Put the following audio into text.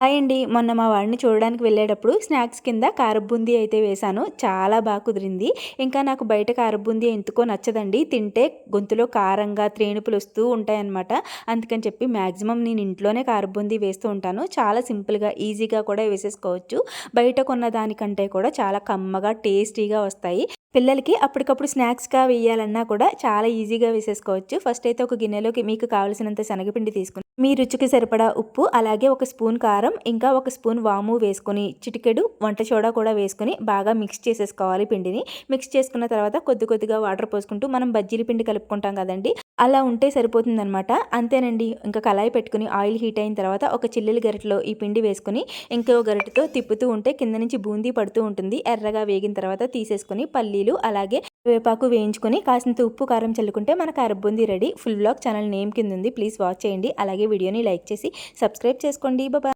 Hi అండి. మొన్న మా వాడిని చూడడానికి వెళ్ళేటప్పుడు స్నాక్స్ కింద కారబూందీ అయితే వేశాను. చాలా బాగా కుదిరింది. ఇంకా నాకు బయట కారబూందీ ఎందుకో నచ్చదండి. తింటే గొంతులో కారంగా త్రేణుపులు వస్తూ ఉంటాయన్నమాట. అందుకని చెప్పి మ్యాక్సిమం నేను ఇంట్లోనే కారబూందీ వేస్తూ ఉంటాను. చాలా సింపుల్గా ఈజీగా కూడా వేసేసుకోవచ్చు. బయట కొన్న దానికంటే కూడా చాలా కమ్మగా టేస్టీగా వస్తాయి. పిల్లలకి అప్పటికప్పుడు స్నాక్స్గా వేయాలన్నా కూడా చాలా ఈజీగా వేసేసుకోవచ్చు. ఫస్ట్ అయితే ఒక గిన్నెలోకి మీకు కావలసినంత శనగపిండి తీసుకుని మీ రుచికి సరిపడా ఉప్పు అలాగే ఒక స్పూన్ కారం ఇంకా ఒక స్పూన్ వాము వేసుకుని చిటికెడు వంట సోడా కూడా వేసుకొని బాగా మిక్స్ చేసేసుకోవాలి పిండిని. మిక్స్ చేసుకున్న తర్వాత కొద్ది కొద్దిగా వాటర్ పోసుకుంటూ మనం బజ్జీల పిండి కలుపుకుంటాం కదండి అలా ఉంటే సరిపోతుందనమాట అంతేనండి. ఇంకా కళాయి పెట్టుకుని ఆయిల్ హీట్ అయిన తర్వాత ఒక చిల్లిల గరిటలో ఈ పిండి వేసుకుని ఇంకో గరిటతో తిప్పుతూ ఉంటే కింద నుంచి బూందీ పడుతూ ఉంటుంది. ఎర్రగా వేగిన తర్వాత తీసేసుకుని పల్లీలు అలాగే వేపాకు వేయించుకొని కాసినంత ఉప్పు కారం చల్లుకుంటే మన కారబుంది ready. Full blog channel name కింద ఉంది ప్లీజ్ వాచ్ చేయండి. అలాగే వీడియోని లైక్ చేసి సబ్స్క్రైబ్ చేసుకోండి. బాబా